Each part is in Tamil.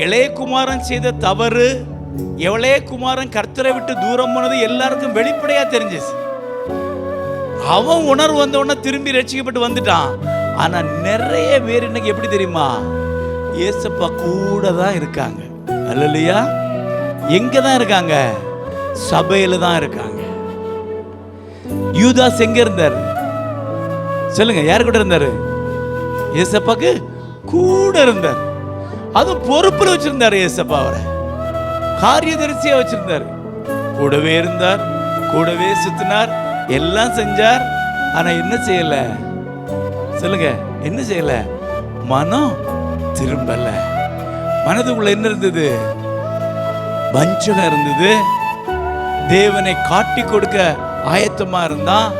இளையகுமாரன் செய்த தவறு இளையகுமாரன் கர்த்தரை விட்டு தூரம் போனது எல்லாருக்கும் வெளிப்படையா தெரிஞ்சிச்சு. அவன் உணர்வு வந்த உடனே திரும்பி ரட்சிக்கப்பட்டு வந்துட்டான். ஆனா நிறைய பேர் இன்னைக்கு எப்படி தெரியுமா? ஏசப்பா கூட தான் இருக்காங்க. அல்லையா எங்க தான் இருக்காங்க? சபையில தான் இருக்காங்க. யூதாஸ் எங்க இருந்தார்? சொல்லுங்க யார் கூட இருந்தாரு? ஏசப்பாக்கு கூட இருந்தார். அதுவும் பொறுப்பில் வச்சிருந்தாரு ஏசப்பா அவரை. காரியதரிசியா வச்சிருந்தார். கூடவே இருந்தார் கூடவே சுத்தினார் எல்லாம் செஞ்சார். ஆனா என்ன செய்யல? சொல்லுங்க என்ன செய்யல? மனம் திரும்பல. மனதுக்குள்ள என்ன இருந்தது? வஞ்சகம் இருந்தது. தேவனை காட்டி கொடுக்க ஆயத்தமா இருந்தான்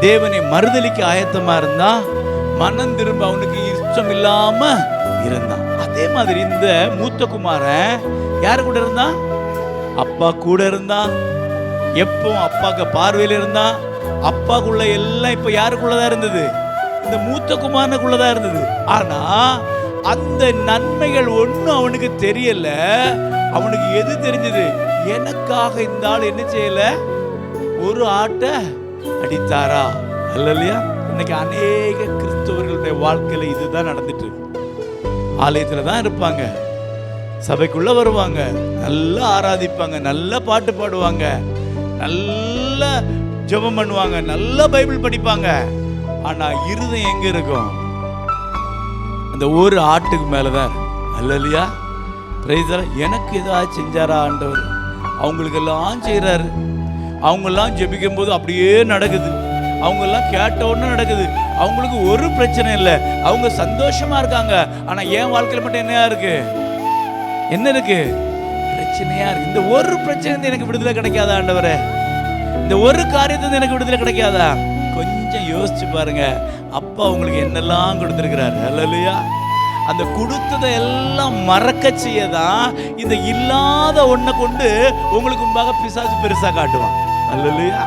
தேவனை மறுதளிக்க ஆயத்தமா இருந்தா மனம் திரும்ப அவனுக்கு இஷ்டம் இல்லாம இருந்தான். அதே மாதிரி இந்த மூத்த குமாரன் யாரு கூட இருந்தான்? அப்பா கூட இருந்தான். எப்பவும் அப்பாக்கு பார்வையில் இருந்தான். அப்பாக்குள்ள எல்லாம் இப்ப யாருக்குள்ளதான் இருந்தது? இந்த மூத்த குமாரனுக்குள்ளதான் இருந்தது. ஆனா அந்த நன்மைகள் ஒன்றும் அவனுக்கு தெரியல. அவனுக்கு எது தெரிஞ்சது? எனக்காக இந்த ஆள் என்ன செய்யல? ஒரு ஆட்டை அடித்தாரா? இல்லையா இன்னைக்கு அநேக கிறிஸ்தவர்களுடைய வாழ்க்கையில் இதுதான் நடந்துட்டு இருக்கு. ஆலயத்தில் தான் இருப்பாங்க. சபைக்குள்ள வருவாங்க. நல்லா ஆராதிப்பாங்க. நல்ல பாட்டு பாடுவாங்க. நல்ல ஜெபம் பண்ணுவாங்க. நல்ல பைபிள் படிப்பாங்க. ஆனா இருதயம் எங்க இருக்கும்? அந்த ஒரு ஆட்டுக்கு மேலதான் அல்ல இல்லையா பிரைஸ் எனக்கு ஏதாவது செஞ்சாரா ஆண்டவர்? அவங்களுக்கெல்லாம் செய்கிறாரு அவங்கெல்லாம் ஜெபிக்கும் போது அப்படியே நடக்குது. அவங்கெல்லாம் கேட்ட உடனே நடக்குது. அவங்களுக்கு ஒரு பிரச்சனை இல்லை. அவங்க சந்தோஷமா இருக்காங்க. ஆனா என் வாழ்க்கையில மட்டும் என்னையா இருக்கு? என்ன இருக்கு? பிரச்சனையா இருக்கு. இந்த ஒரு பிரச்சனை எனக்கு விடுதலை கிடைக்காதா ஆண்டவரே? இந்த ஒரு காரியத்துல எனக்கு விடுதலை கிடைக்காதா? கொஞ்சம் யோசிச்சு பாருங்க. அப்பா உங்களுக்கு என்னெல்லாம் கொடுத்துருக்கிறாரு. அல்லையா அந்த கொடுத்ததை எல்லாம் மறக்க செய்ய தான் இந்த இல்லாத ஒன்றை கொண்டு உங்களுக்கு முன்பாக பிசாசு பெருசாக காட்டுவான். அல்லையா